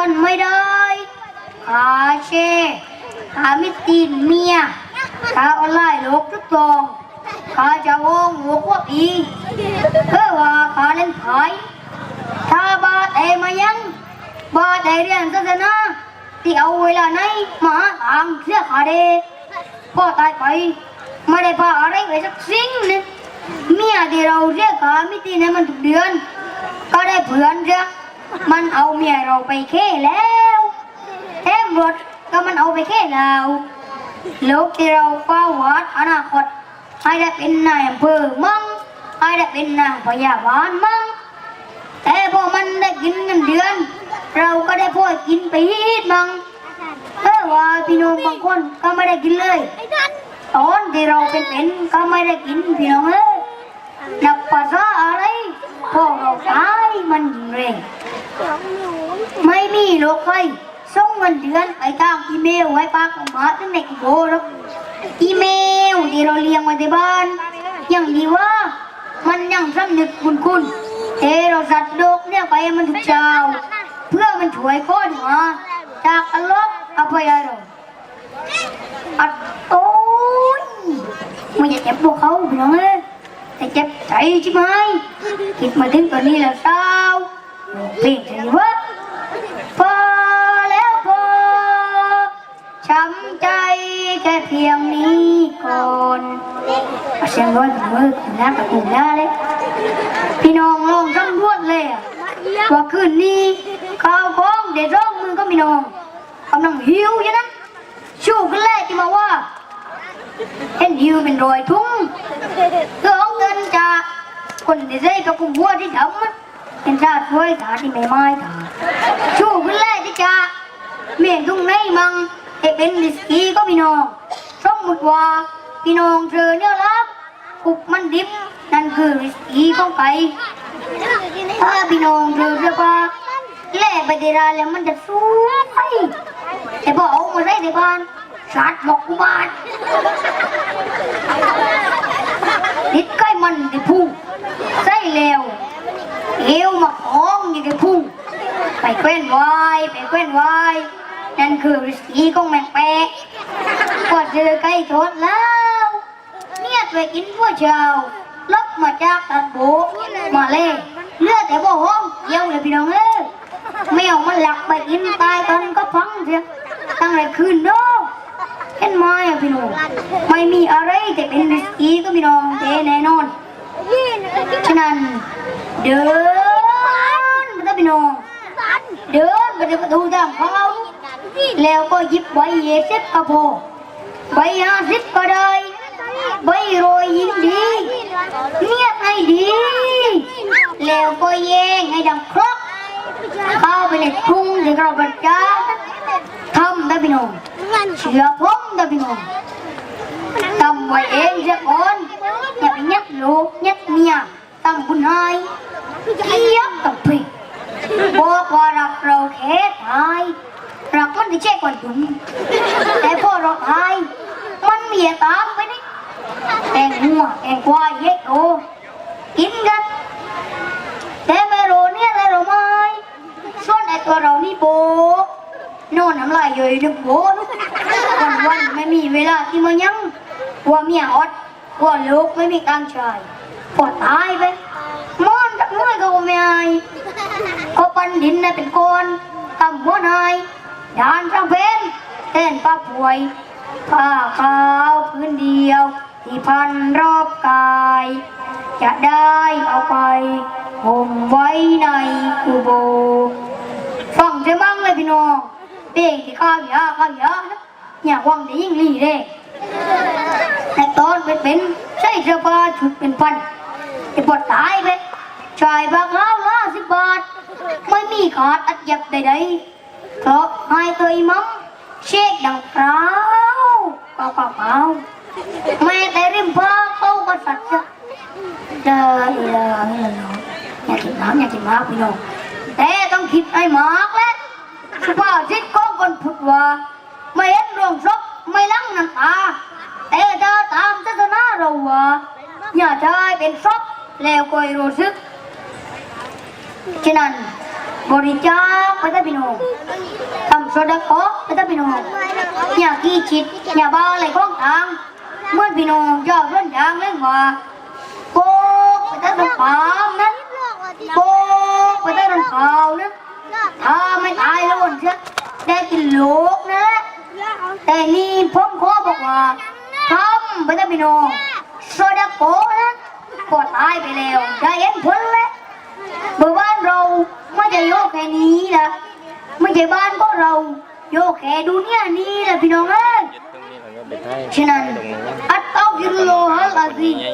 วันไม่ได้ขาเชขามิตีนเมียขาออนไลน์โลกทุกตองขาจะวงหัวพวกอีเพื่อว่าขาเล่นไพ่ถ้าบาดเอมายัง บาดเอเรียนศาสนาที่เอาเวลาไหนมาทางเสียขาเดพ่อตายไปไม่ได้พาอะไรไปสักสิ่งนึงเมียที่เราเรียกขามิตีนให้มันทุกเดือน ก็ได้เพื่อนเสีย มันเอาเมียเราไปเค่แล้วแถมรถก็มันเอาไปเค่เราลูกที่เราเฝ้าวัดอนาคตให้ได้เป็นนายอำเภอมั่งให้ได้เป็นนางพยาบาลมั่งแต่พอมันได้กินเงินเดือน เราก็ได้พ่อกินไปฮีดมั่งเออว่าพี่น้องบางคนก็ไม่ได้กินเลยตอนที่เราเป็นเป็นก็ไม่ได้กินพี่น้องเอ้ยนับภาษาอะไรพวกเราตายมันยิงเร่ง ไม่มีโรคใครส่งเงินเดือนไปทางอีเมลให้ปากับหมาตั้งแต่กี่โบหรอกอีเมลที่เราเลี้ยงไว้ที่บ้านยังดีว่า มันยังสำนึกคุณคุณเอเราสัตว์โลกเนี่ยไปมันถูกเจ้า เพื่อมันช่วยคนมาจากอลบอภัยเราอัดโอ้ยไม่อยากเจ็บพวกเขาพี่น้องเอ้ยแต่เจ็บใจใช่ไหมคิดมาถึงตอนนี้แล้วเศร้า เปลี่ยนใจวะพอแล้วพอช้ำใจแค่เพียงนี้ก่อนเอาเสียงร้อยถึงมือคุณน้ากับคุณน้าเลย พี่น้องลองสำรวจเลยอะว่าคืนนี้ข้าวของเด็ดร้องมือก็พี่น้องกำลังหิวอยู่นะชูกันแรกที่มาว่าเห็นยืมเป็นรอยทุ่งเพื่อเอาเงินจากคนที่ได้กับกุ้งวัวที่ดำมัน เป็นชาติช่วยถาที่ไม่ไม้ถาชูกันแรกที่จะเมียนทุ่งไหนมังให้เป็นลิสกีก็พี่น้องสมมติว่าพี่น้องเธอเนี่ยรักอุบมันดิบนั่นคือลิสกี้ของไก่ถ้าพี่น้องเธอเรียกว่าแล่ไปที่ร้านแล้วมันจะสวยแต่พอเอามาได้ในบ้านสัตว์บอกกูบาทนิดใกล้มันไอ้พุ่งใส่แล้ว เอวมาของนี่ไอ้พุ่ง ไปเคว้นไว้ไปเคว้นไว้นั่นคือริสกีของแมงแปะก็เจอไก่ทอดแล้ว เนี่ยไปกินพวกเช้าลบมาจากตัดโบมาเลยเลือดแต่บ่ห้องเกี่ยวเลยพี่น้องเอ้ยแมวมันหลักไปกินตายตอนก็พังเสียตั้งแต่คืนเนาะเห็นไหมอะพี่น้องไม่มีอะไรแต่เป็นริสกี้ก็พี่น้องเทแน่นอนฉะนั้น เดินไปนะพี่น้องเดินไปที่ประตูทางเขาแล้วก็หยิบใบเยสิบกระโพใบห้าสิบก็ได้ใบโรยยิ่งดีเงียบให้ดี แล้วก็แยงให้ดังครกเข้าไปในทุ่งที่เราประจาทำได้พี่น้องเชื่อผมนะพี่น้องทำไว้เองเสียก่อนอย่าไปยัดลูกยัดเมียตั้งบุญให้เกียบกับพี่บอกว่ารักเราแค่ตายรักมัน ที่เช็ควันดุมแต่พ่อเราตายมันเมียตามไปนี่แกงหัวแกงควายเย็ดโตกินกัน แต่ไม่รู้เนี่ยอะไรเราไม่ส่วนไอตัวเรานี่โบกนอนน้ำลายเยยนึกโวนวันวันไม่มีเวลาที่มายังว่าเมียอดว่าลูกไม่มีตังค์ใช้ปวดตายไปมอนจักน้อยก็ไม่อายก็ปันดินนะเป็นก้อนตำหัวนายดานจังเพ เต้นป้าป่วยผ้าขาวพื้นเดียว ที่พันรอบกาย จะได้เอาไปห่มไว้ในกูโบ ฟังจะมั่งเลยพี่น้องเด็กที่ข้าวยาข้าวยานะอย่าหวังจะยิ่งลีเด้แต่ตอนเป็นเป็นใส่เสื้อผ้าชุดเป็นพันไอ้ปวดตายไปชายบางเล่าล่าสิบบาท ไม่มีขาดอัดเย็บใดๆเพราะให้ตัวอิมัม เช็คดังเปล่าเปล่าเปล่าเปล่าแม่แต่ริมผ้าเขามาสัตว์จะเลยเลยอยากกินน้ำอยากกินน้ำพี่น้องแต่ต้องคิดให้มากและสุภาษิตของคนพุทธว่าไม่เห็นรวงศพไม่ลังน้ำตาแต่ถ้าตามศาสนาเราว่าอย่าใช้เป็นศพแล้วก็รู้สึกฉะนั้น บริจาคไปได้พี่น้องทำโซดาโคกไปได้พี่น้องอย่ากี้จิตอย่าบ้าอะไรก้องทางเมื่อพี่น้องยอดเรื่องยางเรื่องว่าโกกไปได้ตรงปามนั้นโกกไปได้ตรงเท้านะถ้าไม่ตายแล้ววันเชื่อได้กินโลกนะ แต่นี่ผมขอบอกว่าทำไปได้พี่น้องโซดาโกกนะก็ตายไปแล้วได้เห็นผลแล้วเมื่อบ้านเรา ไม่ใช่โยกแค่นี้นะไม่ใช่บ้านก็เราโยกแค่ดูเนี่ยนี่แหละพี่น้องเอ้ยยึดตรงนี้แล้วก็ไปให้ฉะนั้นตรงนี้อัตเต้ากินโลฮัลอาซีใหญ่